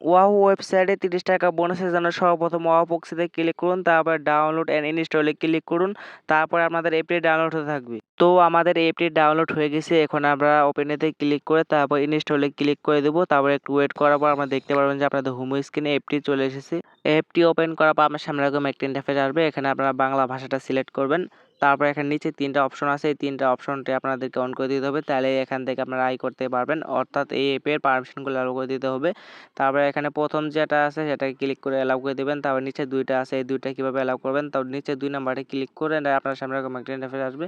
Wow ওয়েবসাইটে তিরিশ টাকা বোনাসের জন্য সর্বপ্রথম ওয়াও বক্সিতে ক্লিক করুন, তারপর ডাউনলোড অ্যান্ড ইনস্টলে ক্লিক করুন, তারপর আপনাদের অ্যাপটি ডাউনলোড হতে থাকবে। তো আমাদের অ্যাপটি ডাউনলোড হয়ে গেছে, এখন আমরা ওপেনেতে ক্লিক করে তারপর ইনস্টলে ক্লিক করে দেবো, তারপর একটু ওয়েট করার পর আমরা দেখতে পারবেন যে আপনাদের হোম স্ক্রিনে অ্যাপটি চলে এসেছে। অ্যাপটি ওপেন করার পর আমার সামনে এরকম একটি ইন্টারফেস আসবে, এখানে আপনারা বাংলা ভাষাটা সিলেক্ট করবেন। তারপর এখানে নিচে তিনটা অপশন আছে। এই তিনটা অপশনটি আপনাদেরকে অন করে দিতে হবে। তাহলে এখান থেকে আপনারা আই করতে পারবেন। অর্থাৎ এই অ্যাপের পারমিশনগুলো অ্যালাউ করে দিতে হবে। তারপরে এখানে প্রথম যেটা আছে, সেটাকে ক্লিক করে অ্যালাউ করে দেবেন। তারপর নিচে দুইটা আছে। এই দুইটা কীভাবে অ্যালাউ করবেন? তারপর নিচে দুই নাম্বারে ক্লিক করে আপনার সামনে এরকম একটা ইন্টারফেস আসবে।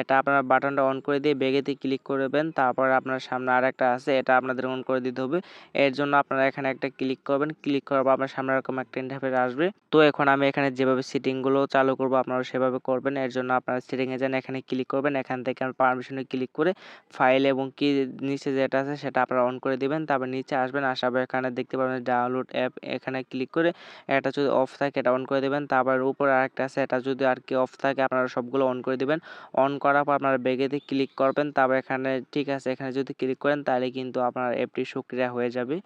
এটা আপনার বাটনটা অন করে দিয়ে বেগেতে ক্লিক করবেন। তারপর আপনার সামনে আর একটা আছে। এটা আপনাদের অন করে দিতে হবে। এর জন্য আপনারা এখানে একটা ক্লিক করবেন। ক্লিক করার পর আপনার সামনে এরকম একটা ইন্টারফেস আসবে। তো এখন আমি এখানে যেভাবে সেটিংগুলো চালু করব, আপনারা সেভাবে করবেন। এর জন্য আপনারা সেটিংয়ে যান, এখানে ক্লিক করবেন, এখান থেকে পারমিশনে ক্লিক করে ফাইল এবং কি নিচে যেটা আছে সেটা আপনারা অন করে দিবেন, তারপর নিচে আসবেন আসার পর এখানে দেখতে পাবেন ডাউনলোড অ্যাপ এখানে ক্লিক করে এটা যদি অফ থাকে এটা অন করে দেবেন, তারপর উপরে আরেকটা আছে, এটা যদি আর কি অফ থাকে আপনারা সবগুলো অন করে দিবেন অন করার পর আপনারা বেগেতে ক্লিক করবেন, তারপর এখানে ঠিক আছে, এখানে যদি ক্লিক করেন তাহলে কিন্তু আপনার অ্যাপটি সক্রিয় হয়ে যাবে।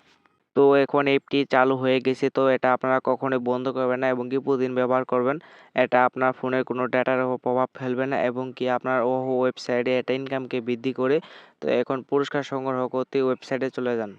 তো এখন অ্যাপটি চালু হয়ে গেছে। তো এটা আপনারা কখনোই বন্ধ করবেন না এবং কি প্রতিদিন ব্যবহার করবেন। এটা আপনার ফোনের কোনো ডাটার প্রভাব ফেলবে না এবং কি আপনার ওহো ওয়েবসাইটে এটা ইনকামকে বৃদ্ধি করে। তো এখন পুরস্কার সংগ্রহ করতে ওয়েবসাইটে চলে যান।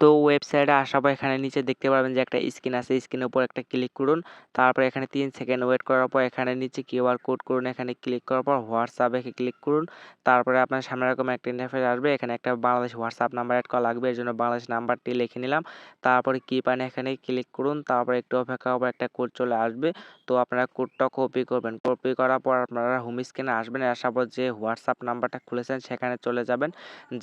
তো ওয়েবসাইটে আসার পর এখানে নিচে দেখতে পারবেন যে একটা স্ক্রিন আছে। স্ক্রিনের উপর একটা ক্লিক করুন। তারপর এখানে তিন সেকেন্ড ওয়েট করার পর এখানে নিচে কিউআর কোড করুন। এখানে ক্লিক করার পর হোয়াটসঅ্যাপে ক্লিক করুন। তারপরে আপনার সামনে এরকম একটা ইন্টারফেস আসবে। এখানে একটা বাংলাদেশ হোয়াটসঅ্যাপ নাম্বার অ্যাড করা লাগবে। এর জন্য বাংলাদেশ নাম্বারটি লিখে নিলাম। তারপরে কি পান এখানে ক্লিক করুন। তারপর একটু অপেক্ষা হবে একটা কোড চলে আসবে। তো আপনারা কোডটা কপি করবেন। কপি করার পর আপনারা হোম স্ক্রিনে আসবেন। আসার পর যে হোয়াটসঅ্যাপ নাম্বারটা খুলেছেন, সেখানে চলে যাবেন।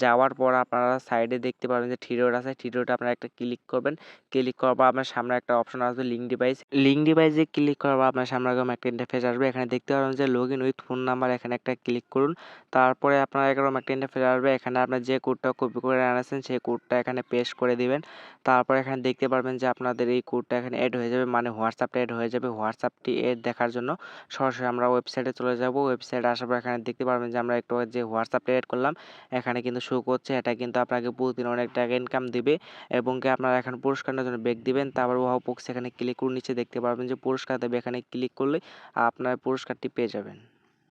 যাওয়ার পর আপনারা সাইডে দেখতে পাবেন যে থ্রিডোর আছে। থ্রিডোটা আপনারা একটা ক্লিক করবেন। ক্লিক করার পর আপনার সামনে একটা অপশন আসবে লিঙ্ক ডিভাইস। লিঙ্ক ডিভাইসে ক্লিক করার পর আপনার সামনে এরকম একটা ইন্টারফেস আসবে। এখানে দেখতে পাবেন যে log in with phone number এখানে একটা ক্লিক করুন। তারপরে আপনার এরকম একটা ইন্টারফেস আসবে। এখানে আপনার যে কোডটা কপি করে আনেছেন সেই কোডটা এখানে পেস্ট করে দিবেন। তারপর এখানে দেখতে পারবেন যে আপনাদের এই কোডটা এখানে অ্যাড হয়ে যাবে। মানে হোয়াটসঅ্যাপটা অ্যাড হয়ে যাবে হোয়াটসঅ্যাপটি এড দেখার জন্য। সরাসরি আমরা ওয়েবসাইটে চলে যাব। ওয়েবসাইটে আসার পর এখানে দেখতে পারবেন যে আমরা একটু যে হোয়াটসঅ্যাপটা অ্যাড করলাম, এখানে কিন্তু শো করছে। এটা কিন্তু আপনাকে প্রতিদিন অনেক টাকা ইনকাম দিবে। এবং কি আপনারা এখন পুরস্কারের জন্য ব্যাক দিবেন। তারপর ওয়াও বক্স এখানে ক্লিক করুন নিচে দেখতে পারবেন যে পুরস্কার দেবে। এখানে ক্লিক করলে আপনার পুরস্কারটি পেয়ে যাবেন।